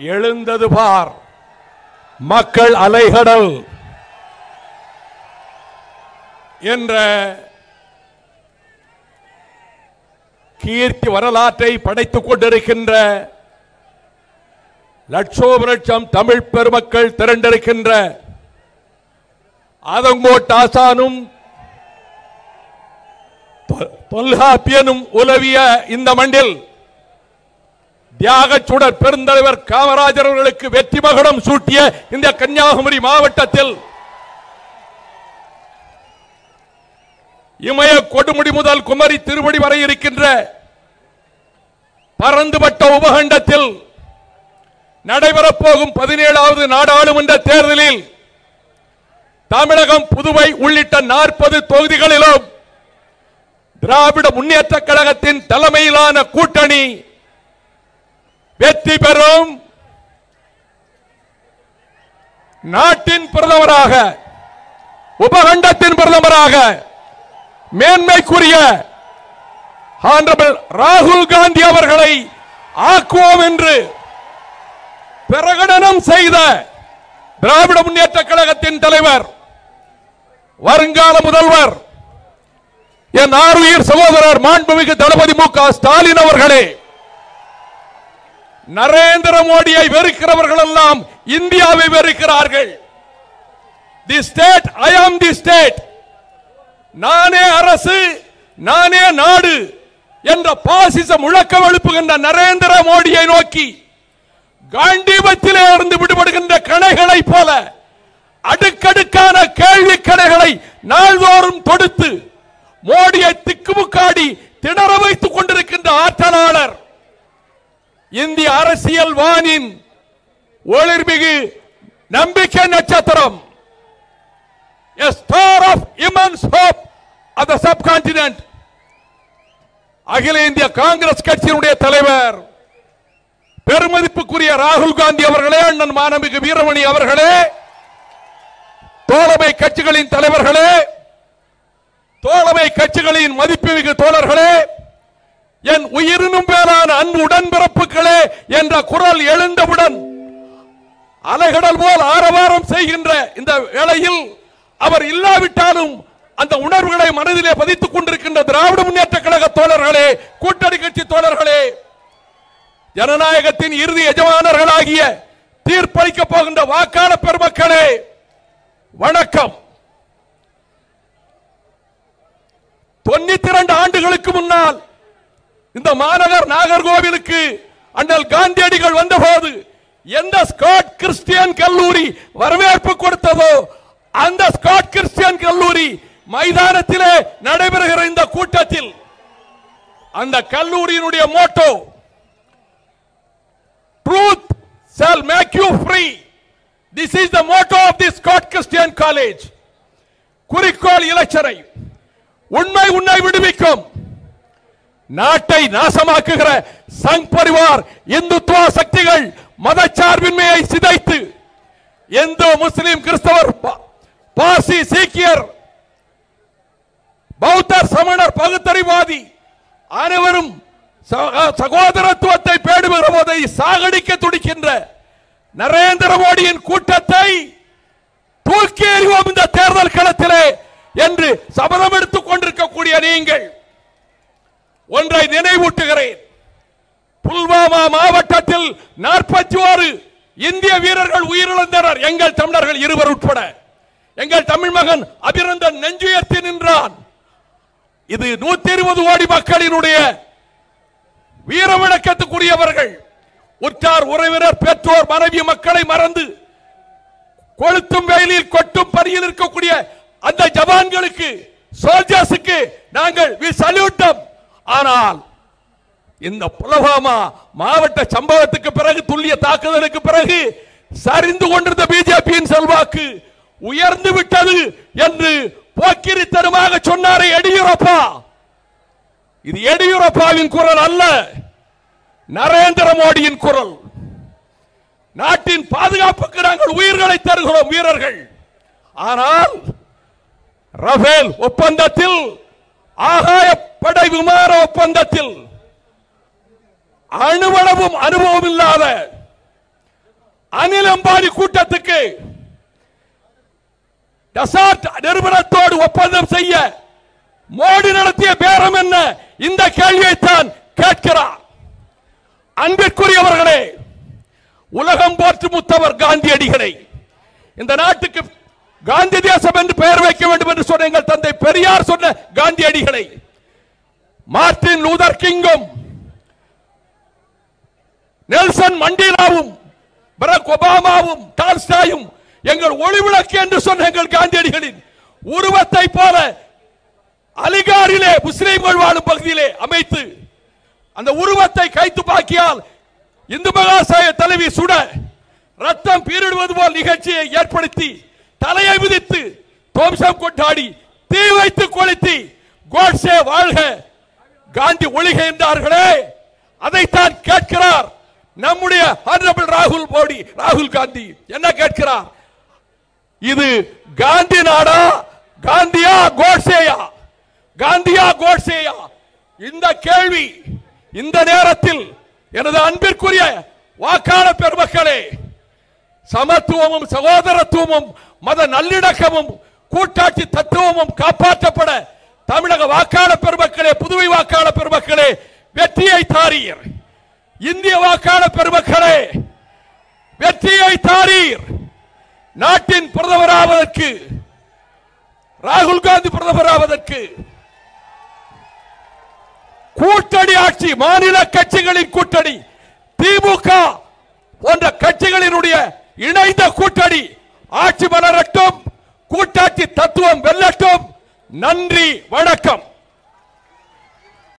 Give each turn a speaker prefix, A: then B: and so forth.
A: எழுந்தது பார். மக்கள் அலைகடல் என்ற கீர்த்தி வரலாற்றை படைத்துக் கொண்டிருக்கின்ற லட்சோப லட்சம் தமிழ் பெருமக்கள் திரண்டிருக்கின்ற அதங்கோட் ஆசானும் தொல்காப்பியனும் உலவிய இந்த மண்டில் தியாக சுடர் பெருந்தலைவர் காமராஜர் அவர்களுக்கு வெற்றி மகுடம் சூட்டிய இந்த கன்னியாகுமரி மாவட்டத்தில் இமய கொடுமுடி முதல் குமரி திருமடி வரை இருக்கின்ற பரந்துபட்ட உபகண்டத்தில் நடைபெறப்போகும் பதினேழாவது நாடாளுமன்ற தேர்தலில் தமிழகம் புதுவை உள்ளிட்ட நாற்பது தொகுதிகளிலும் திராவிட முன்னேற்ற கழகத்தின் தலைமையிலான கூட்டணி வெற்றி பெறும். நாட்டின் பிரதமராக உபகண்டத்தின் பிரதமராக மேன்மைக்குரிய ஆண்டபிள் ராகுல் காந்தி அவர்களை ஆக்குவோம் என்று பிரகடனம் செய்த திராவிட முன்னேற்ற கழகத்தின் தலைவர் வருங்கால முதல்வர் என் ஆறுயிர் சகோதரர் மாண்புமிகு தளபதி மு க ஸ்டாலின் அவர்களே நரேந்திர மோடியை வெறுக்கிறவர்கள் எல்லாம் இந்தியாவை வெறுக்கிறார்கள். தி ஸ்டேட் ஐ ஆம் தி ஸ்டேட் நானே அரசு நானே நாடு என்ற பாசிச முழக்கம் எழுப்புகின்ற நரேந்திர மோடியை நோக்கி காண்டிபத்திலே இருந்து விடுபடுகின்ற கணைகளைப் போல அடுக்கடுக்கான கேள்வி கணைகளை நாள்தோறும் தொடுத்து மோடியை திக்குமுக்காடி திணற வைத்துக் கொண்டிருக்கின்ற ஆற்றலாளர் இந்திய அரசியல் வானின் ஒளிர்மிகு நம்பிக்கை நட்சத்திரம். A star of immense hope of the subcontinent. அகில இந்திய காங்கிரஸ் கட்சியினுடைய தலைவர் பெருமதிப்புக்குரிய ராகுல் காந்தி அவர்களே அண்ணன் மானமிகு வீரமணி அவர்களே தோழமை கட்சிகளின் தலைவர்களே தோழமை கட்சிகளின் மதிப்புமிகு தோழர்களே என் உயிரினும் பேரான அன்பு உடன்பிறப்புகளே என்ற குரல் எழுந்தவுடன் அலைகடல் போல் ஆரவாரம் செய்கின்ற இந்த வேளையில் அவர் இல்லாவிட்டாலும் அந்த உணர்வுகளை மனதிலே பதித்துக் கொண்டிருக்கின்ற திராவிட முன்னேற்ற கழக தோழர்களே கூட்டணி கட்சி தோழர்களே ஜனநாயகத்தின் இறுதி எஜமானர்களாகிய தீர்ப்பளிக்க போகின்ற வாக்காள பெருமக்களே வணக்கம். தொண்ணூத்தி இரண்டு ஆண்டுகளுக்கு முன்னால் இந்த மாநகர் நாகர்கோவிலுக்கு அண்ணல் காந்தியடிகள் வந்தபோது எந்த ஸ்காட் கிறிஸ்டியன் கல்லூரி வரவேற்பு கொடுத்ததோ அந்த ஸ்காட் கிறிஸ்டியன் கல்லூரி மைதானத்திலே நடைபெறுகிற இந்த கூட்டத்தில் அந்த கல்லூரியினுடைய motto truth shall make you free this is the motto of the Scott Christian college குறிக்கோள் இலச்சரை உண்மை உன்னை விடுவிக்கும். நாட்டை நாசமாக்குகிற சங் பரிவார் இந்துத்துவ சக்திகள் மதச்சார்பின்மையை சிதைத்து இந்து முஸ்லிம் கிறிஸ்தவர் பா- பாசி சீக்கியர் பௌத்தர் சமணர் பகுத்தறிவாதி அனைவரும் சகோதரத்துவத்தை பேடுகிற போதை சாகடிக்க துடிக்கின்ற நரேந்திர மோடியின் கூட்டத்தை தூக்கி எறிவோம் இந்த தேர்தல் களத்திலே என்று சபதம் எடுத்துக் கொண்டிருக்கக்கூடிய நீங்கள். ஒன்றை நினைவூட்டுகிறேன். புல்வாமா மாவட்டத்தில் நாற்பத்தி ஓரு இந்திய வீரர்கள் உயிரிழந்தனர். எங்கள் தமிழர்கள் இருவர் உட்பட. எங்கள் தமிழ் மகன் அபிநந்தன் நெஞ்சுயர்த்தி நின்றான். இது நூத்தி இருபது கோடி மக்களினுடைய வீரவிளக்கத்துக்குரியவர்கள். உற்றார் உறவினர் பெற்றோர் மனைவி மக்களை மறந்து கொளுத்தும் வெயிலில் கொட்டும் பணியில் இருக்கக்கூடிய அந்த ஜவான்களுக்கு சோல்ஜர்ஸுக்கு நாங்கள் வி சல்யூட்டம். ஆனால் இந்த புலவாமா மாவட்ட சம்பவத்துக்கு பிறகு துல்லிய தாக்குதலுக்கு பிறகு சரிந்து கொண்டிருந்த பிஜேபியின் செல்வாக்கு உயர்ந்து விட்டது என்று போக்கிரித்தனமாக சொன்னாரே எடியூரப்பா. இது எடியூரப்பாவின் குரல் அல்ல நரேந்திர மோடியின் குரல். நாட்டின் பாதுகாப்புக்கு நாங்கள் உயிர்களை தருகிறோம் வீரர்கள். ஆனால் ரஃபேல் ஒப்பந்தத்தில் ஆகாய படை விமான ஒப்பந்தத்தில் அணுவளவும் அனுபவம் இல்லாத அனில் அம்பானி கூட்டத்துக்கு நிறுவனத்தோடு ஒப்பந்தம் செய்ய மோடி நடத்திய பேரம் என்ன? இந்த கேள்வியை தான் கேட்கிறார். அன்பிற்குரியவர்களே உலகம் போற்று முத்தவர் காந்தியடிகளை இந்த நாட்டுக்கு காந்தி தேசம் என்று பெயர் வைக்க வேண்டும் என்று சொன்ன எங்கள் தந்தை பெரியார் சொன்ன காந்தியடிகளை மார்டின் லூதர் கிங்கும் நெல்சன் மண்டேலாவும் பராக் ஒபாமாவும் டால்ஸ்டாயும் எங்கள் ஒளிவிளக்கு என்று சொன்ன எங்கள் காந்தியடிகளின் உருவத்தை போல அலிகாரிலே முஸ்லிம்கள் வாழும் பகுதியிலே அமைத்து அந்த உருவத்தை கைத்து பாக்கியால் இந்து மகாசாய தலைவி சுட ரத்தம் பீரிடுவது போல் நிகழ்ச்சியை ஏற்படுத்தி தலையை விதித்து தோம்சம் கொண்டாடி தீ வைத்து கொளுத்தி கோட்ஸே வாழ்க. காந்தி ஒழிகின்றார்களே அதைத்தான் கேட்கிறார். நம்முடைய ஹானரபிள் ராகுல் மோடி ராகுல் காந்தி. என்ன கேட்கிறார்? இது காந்தி நாடா? காந்தியா கோட்சேயா காந்தியா கோட்சேயா இந்த கேள்வி இந்த நேரத்தில் எனது அன்பிற்குரிய வாக்காளர் பெருமக்களே சமத்துவமும் சகோதரத்துவமும் மத நல்லிணக்கமும் கூட்டாட்சி தத்துவமும் காப்பாற்றப்பட தமிழக வாக்காளர் பெருமக்களே புதுவை வாக்காளர் பெருமக்களே வெற்றியை தாரீர். இந்திய வாக்காளர் பெருமக்களே வெற்றியை தாரீர். நாட்டின் பிரதமராவதற்கு ராகுல் காந்தி பிரதமராவதற்கு கூட்டணி ஆட்சி மாநில கட்சிகளின் கூட்டணி திமுக போன்ற கட்சிகளினுடைய இணைந்த கூட்டணி ஆட்சி மலரட்டும் கூட்டாட்சி தத்துவம் வெல்லட்டும். நன்றி வணக்கம்.